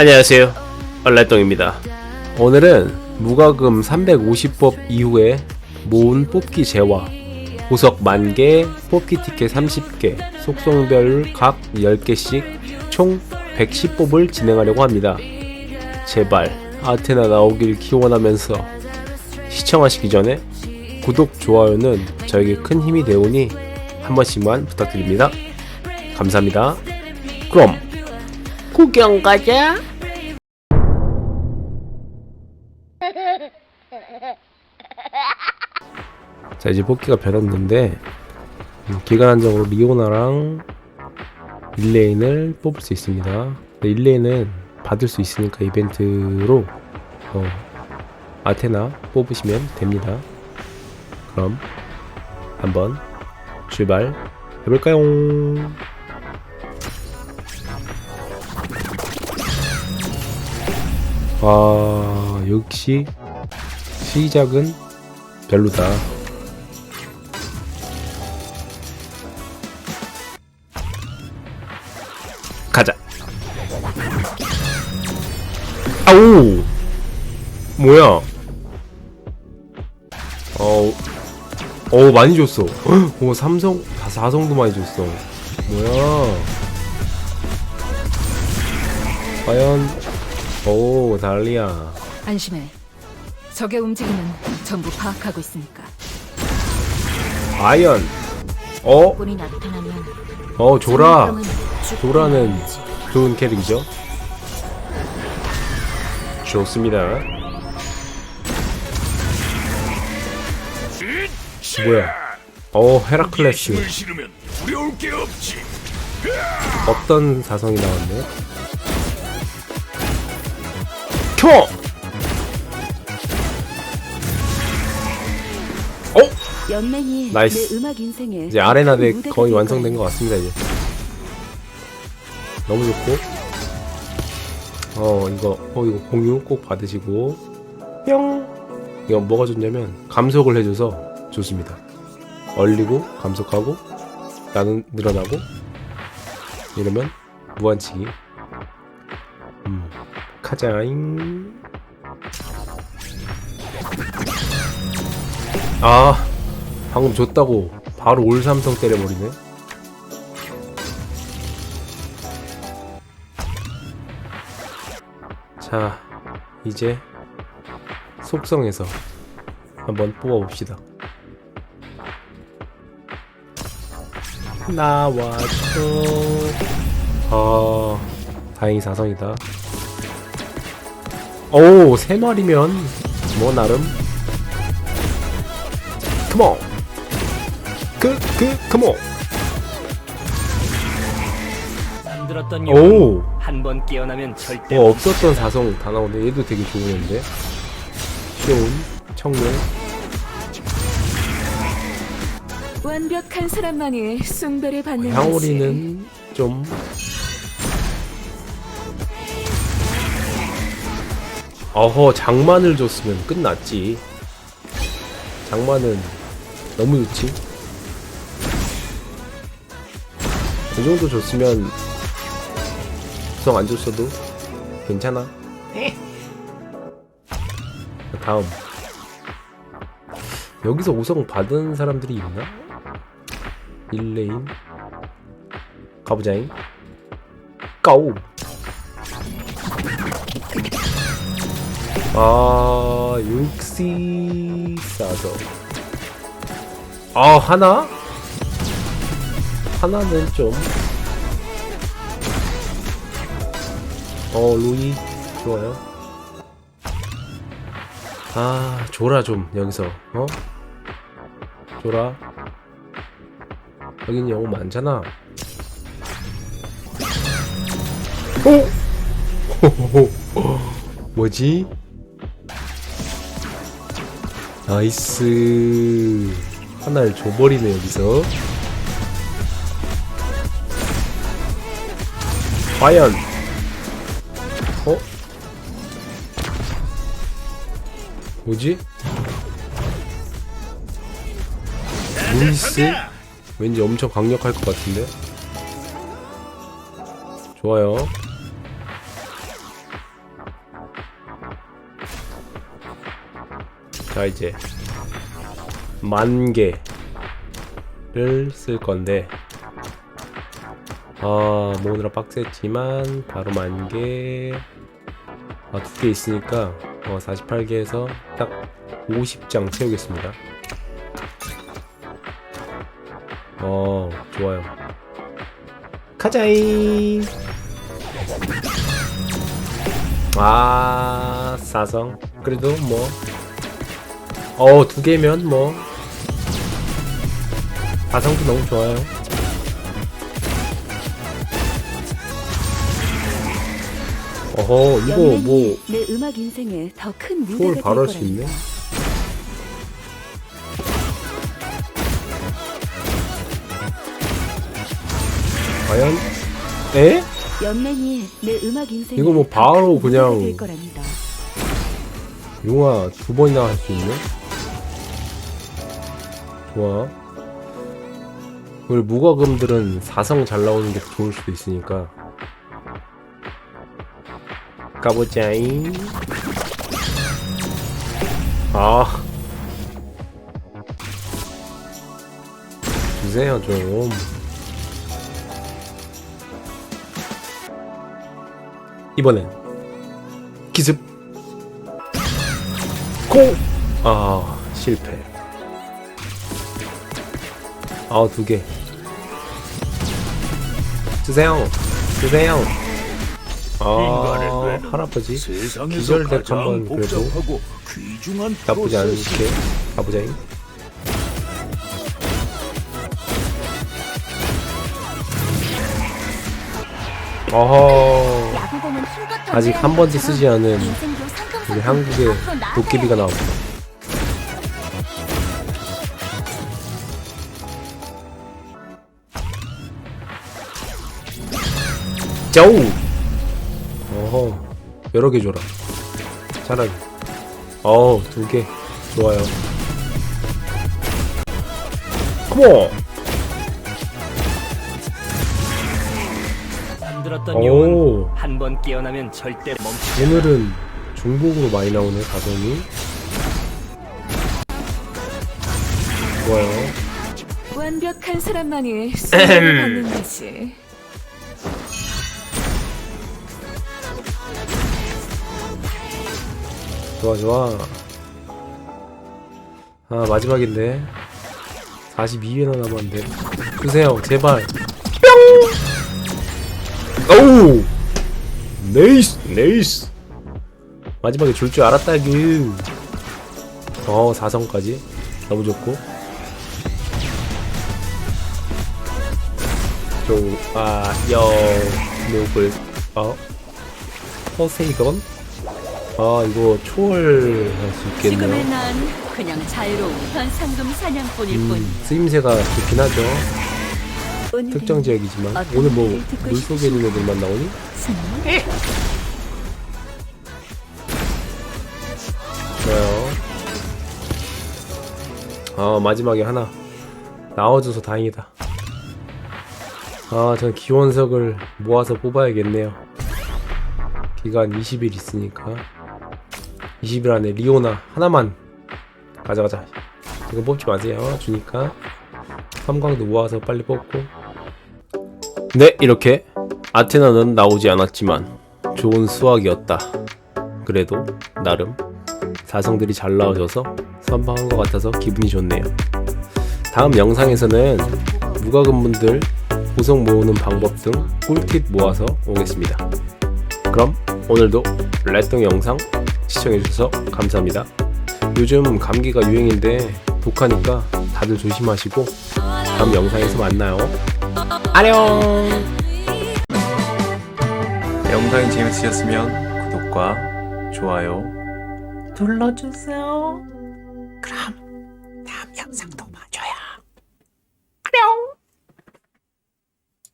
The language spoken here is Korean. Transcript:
안녕하세요. 얼랄똥입니다. 오늘은 무과금 350법 이후에 모은 뽑기 재화, 보석 만개, 뽑기 티켓 30개, 속성별 각 10개씩 총 110법을 진행하려고 합니다. 제발 아테나 나오길 기원하면서 시청하시기 전에 구독, 좋아요는 저에게 큰 힘이 되오니 한 번씩만 부탁드립니다. 감사합니다. 그럼 구경 가자. 자 이제 뽑기가 변했는데 음, 기간한적으로 리오나랑 일레인을 뽑을 수 있습니다. 근데 일레인은 받을 수 있으니까 이벤트로 어, 아테나 뽑으시면 됩니다. 그럼 한번 출발 해볼까요? 아 역시 시작은 별로다. 가자. 아우 뭐야? 어, 어 많이 줬어. 오 삼성 다 사성도 많이 줬어. 뭐야? 과연 오 달리야. 안심해. 적의 움직임은 전부 파악하고 있으니까. 아이언. 어? 나타나면 어 조라. 상대방은 말아야지. 좋은 캐릭이죠. 좋습니다. 뭐야? 어 헤라클레스. 어떤 사성이 나왔네? 켜! 어? 연맹이 나이스. 내 음악 인생에 이제 아레나 덱 거의 될 완성된. 것 같습니다 이제 너무 좋고. 어 이거 어 이거 공유 꼭 받으시고. 뿅! 이거 뭐가 좋냐면 감속을 해줘서 좋습니다. 얼리고 감속하고 나는 늘어나고 이러면 무한치기 음 카자잉. 아 방금 줬다고 바로 올 삼성 때려버리네. 자, 이제 속성에서 한번 뽑아봅시다. 나와줘. 아, 다행히 사성이다. 오, 세 마리면 뭐 나름. 컴온. 그, 그, 컴온. 만들었던 오. 영웅 한번 깨어나면 절대 어, 없었던 사성 다 나오네. 얘도 되게 좋은데. 귀여운 청년. 완벽한 사람만이 숭배를 받는. 향오리는 좀. 어허, 장만을 줬으면 끝났지. 장만은 너무 좋지. 이 정도 줬으면 구성 안 줬어도 괜찮아. 다음. 여기서 5성 받은 사람들이 있나? 1레인 가보자잉 까오 아 육시 싸서 아 하나? 하나는 좀 어, 루이 좋아요. 아, 줘라 좀 여기서 어? 줘라. 여긴 영웅 많잖아. 오! 뭐지? 나이스. 하나를 줘버리네 여기서. 과연 뭐지? 윈스? 왠지 엄청 강력할 것 같은데? 좋아요 자 이제 만개를 쓸 건데 아 모으느라 빡셌지만 바로 만개 아 두 개 있으니까 어, 48개에서 딱 50장 채우겠습니다. 어, 좋아요. 가자잉! 아, 사성. 그래도 뭐, 어, 두 개면 뭐, 사성도 너무 좋아요. 어허, 이거 뭐, 내 음악 인생에 더 큰 무대가 바로 할 수. 있네? 과연? 에? 연맨이 내 음악 인생에 이거 뭐더 바로 큰 무대가 그냥- 될 거랍니다. 용화 두 번이나 할 수 있네? 좋아. 우리 무과금들은 사성 잘 나오는 게더 좋을 수도 있으니까. 가보자잉. 아. 주세요, 좀. 이번엔 기습 고! 아, 실패. 아, 두 개. 주세요. 주세요. 아, 할아버지. 기절덱 가장 한번 그래도 나쁘지. 않게 가보자잉. 어허. 아직 한 번도 쓰지 않은 우리 한국의 도깨비가 나왔다. 짜오! 여러 개 줘라. 차라리. 어우, 두 개. 좋아요. 컴온! 잠들었던 오. 용은 한번 깨어나면 절대 멈추지 않아. 오늘은 중복으로 많이 나오네, 가성이. 좋아요. 완벽한 사람만이 수혜를 받는 거지. 좋아 좋아. 아 마지막인데. 42회나 남았는데. 주세요 제발. 뿅! 오우! 네이스 네이스. 마지막에 줄 줄 알았다 그. 어 4성까지. 너무 좋고. 좋아요 누굴 어? 포세이돈 아 이거 초월할 수 지금의 있겠네요. 난 그냥 자유로운 현상금 사냥꾼일 뿐. 음, 쓰임새가 좋긴 하죠. 오늘은 특정 지역이지만. 어떤 오늘 뭐 듣고 물속에 있는 애들만 나오니? 정말 좋아요. 아 마지막에 하나. 나와줘서 다행이다. 아전 기원석을 모아서 뽑아야겠네요. 기간 20일 있으니까 20일 안에 리오나 하나만 가져가자. 이거 뽑지 마세요. 주니까. 삼광도 모아서 빨리 뽑고. 네 이렇게 아테나는 나오지 않았지만 좋은 수학이었다. 그래도 나름 사성들이 잘 나와줘서 선방한 것 같아서 기분이 좋네요. 다음 영상에서는 무과금분들 보석 모으는 방법 등 꿀팁 모아서 오겠습니다. 그럼 오늘도 레똥 영상 시청해주셔서 감사합니다. 요즘 감기가 유행인데 독하니까 다들 조심하시고 다음 영상에서 만나요. 안녕! 영상이 재밌으셨으면 구독과 좋아요 눌러주세요. 그럼